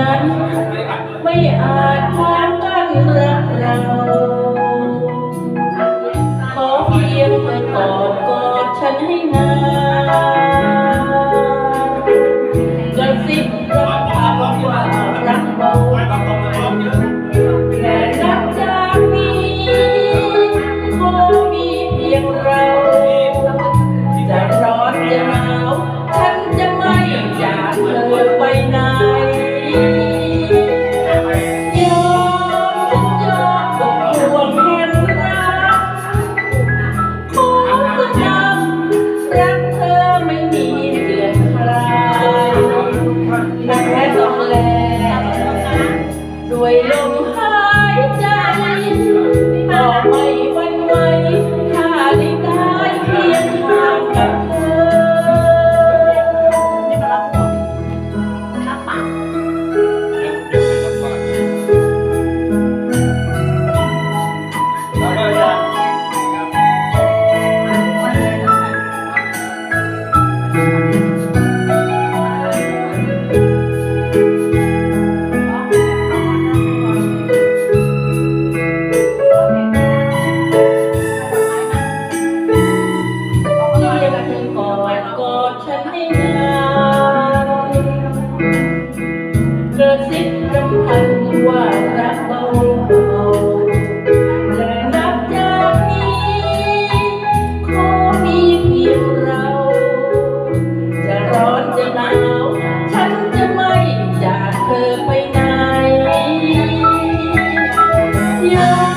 นั้น ไม่อาจขวางกันรักเรา ขอเพียงเธอกอดกอดฉันให้นาน กอดกอดฉันให้นานกระซิบรำพันว่ารักเบาๆและนับจากนี้ขอมีเพียงเรา จะร้อนจะหนาว ฉันจะไม่อยากเธอไปไหนอยาก